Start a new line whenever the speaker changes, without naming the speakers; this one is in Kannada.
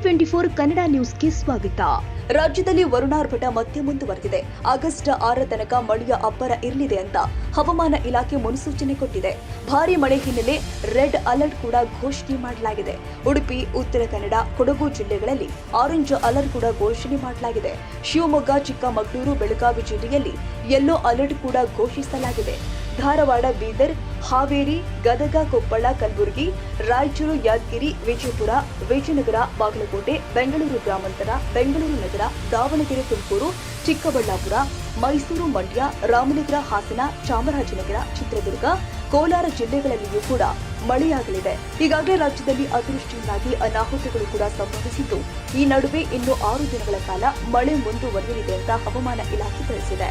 ಟ್ವೆಂಟಿ ಫೋರ್ ಕನ್ನಡ ನ್ಯೂಸ್ಗೆ ಸ್ವಾಗತ. ರಾಜ್ಯದಲ್ಲಿ ವರುಣಾರ್ಭಟ ಮತ್ತೆ ಮುಂದುವರೆದಿದೆ. ಆಗಸ್ಟ್ ಆರ ತನಕ ಮಳೆಯ ಅಬ್ಬರ ಇರಲಿದೆ ಅಂತ ಹವಾಮಾನ ಇಲಾಖೆ ಮುನ್ಸೂಚನೆ ಕೊಟ್ಟಿದೆ. ಭಾರಿ ಮಳೆ ಹಿನ್ನೆಲೆ ರೆಡ್ ಅಲರ್ಟ್ ಕೂಡ ಘೋಷಣೆ ಮಾಡಲಾಗಿದೆ. ಉಡುಪಿ, ಉತ್ತರ ಕನ್ನಡ, ಕೊಡಗು ಜಿಲ್ಲೆಗಳಲ್ಲಿ ಆರೆಂಜ್ ಅಲರ್ಟ್ ಕೂಡ ಘೋಷಣೆ ಮಾಡಲಾಗಿದೆ. ಶಿವಮೊಗ್ಗ, ಚಿಕ್ಕಮಗಳೂರು, ಬೆಳಗಾವಿ ಜಿಲ್ಲೆಯಲ್ಲಿ ಯೆಲ್ಲೋ ಅಲರ್ಟ್ ಕೂಡ ಘೋಷಿಸಲಾಗಿದೆ. ಧಾರವಾಡ, ಬೀದರ್, ಹಾವೇರಿ, ಗದಗ, ಕೊಪ್ಪಳ, ಕಲಬುರಗಿ, ರಾಯಚೂರು, ಯಾದಗಿರಿ, ವಿಜಯಪುರ, ವಿಜಯನಗರ, ಬಾಗಲಕೋಟೆ, ಬೆಂಗಳೂರು ಗ್ರಾಮಾಂತರ, ಬೆಂಗಳೂರು ನಗರ, ದಾವಣಗೆರೆ, ತುಮಕೂರು, ಚಿಕ್ಕಬಳ್ಳಾಪುರ, ಮೈಸೂರು ಮಂಡ್ಯ, ರಾಮನಗರ, ಹಾಸನ, ಚಾಮರಾಜನಗರ, ಚಿತ್ರದುರ್ಗ, ಕೋಲಾರ ಜಿಲ್ಲೆಗಳಲ್ಲಿಯೂ ಕೂಡ ಮಳೆಯಾಗಲಿದೆ. ಈಗಾಗಲೇ ರಾಜ್ಯದಲ್ಲಿ ಅತಿವೃಷ್ಟಿಯಿಂದಾಗಿ ಅನಾಹುತಗಳು ಕೂಡ ಸಂಭವಿಸಿದ್ದು, ಈ ನಡುವೆ ಇನ್ನು ಆರು ದಿನಗಳ ಕಾಲ ಮಳೆ ಮುಂದುವರಿಯಲಿದೆ ಅಂತ ಹವಾಮಾನ ಇಲಾಖೆ ತಿಳಿಸಿದೆ.